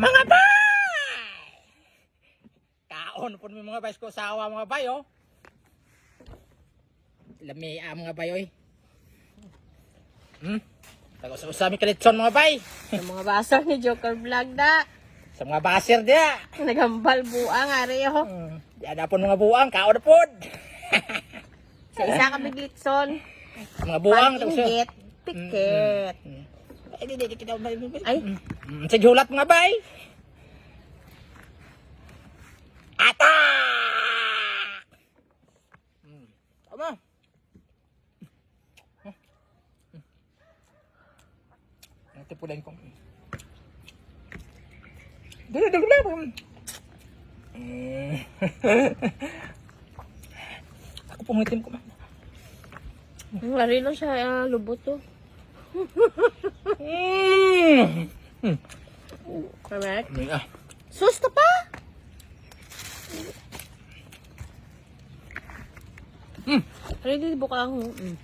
Mga bay! Kaon po mi mga bay ko sawa mga bay oh. Lami ah mga bay oy. Hmm? Tago sa usami kalitson mga bay. Sa mga basa ni Joker Vlog na. Sa mga baser dia. Nagambal buang ari ho. Hmm. Di ada pun mga buang kaon pod. Sa isa ka biglitson. Mga buang tago sa. Pag-inggit, Piket. Hmm. Ay di di di, kita. Ay. Hmm. Sa julat mga bay. Ata! Hmm. Tama. Ito po lang kong. Dali, dali, dali. Mm. Ako pumitin ko man. Ang lari lang siya uh, lubot to. Mm. Correct. Ah. Sus na pa! Mm. Ready bukang. Mm.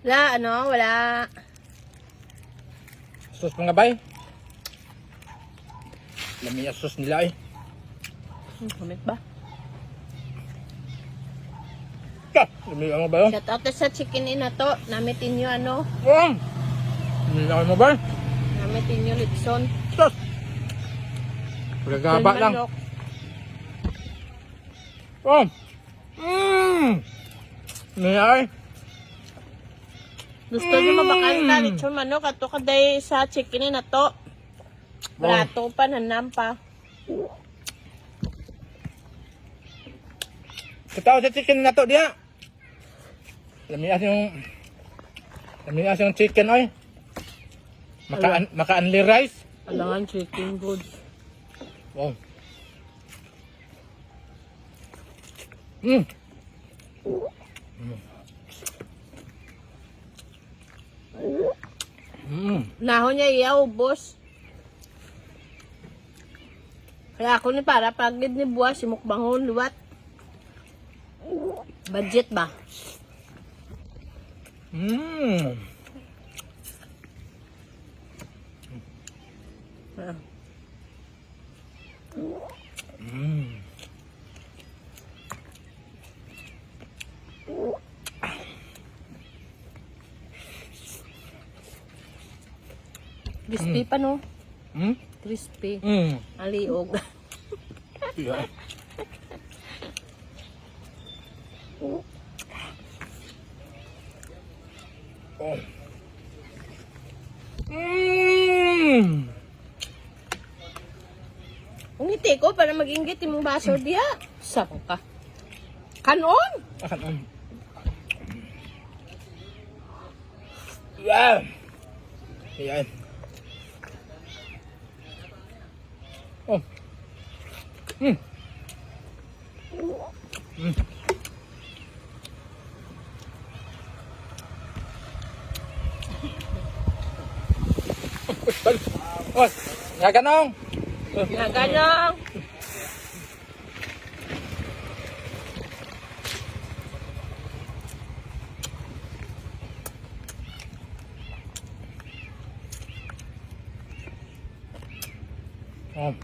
Wala, ano? Wala. Sus mga bay. Lami yung sus nila eh. Hmm, ba? Lami yung mga bay. oh. Shout out sa chicken in na to. Namitin nyo ano? Lami yung mga bay. Namitin nyo litson. Sus. Pagkagaba lang. Oh. Mmm. Lami ay. Gusto nyo mabakal ka Mm. litson manok. Ato kaday sa chicken in na to. Plato pa, nanam pa. Katawa sa chicken na to dia. Lami as yung Lami as yung chicken oy. Maka maka only rice. Alangan chicken good. Wow. Mm. Mm. Nahon niya iya ubos. Kaya ako ni para pagid ni buwas si mukbangon luwat. Budget ba? Mm. Ah. Mm. Crispy pa no? Mm. Crispy. Mm. Aliog. Yeah. Oh. Mm. Ungiti ko para mag-inggit yung baso diya. Sapa ka. Kanon! Akan um. Yeah. Yan. Oh. Mm. Mm. Ôi, nhà cánh không? Ừ. Nhà cánh không? Ngon.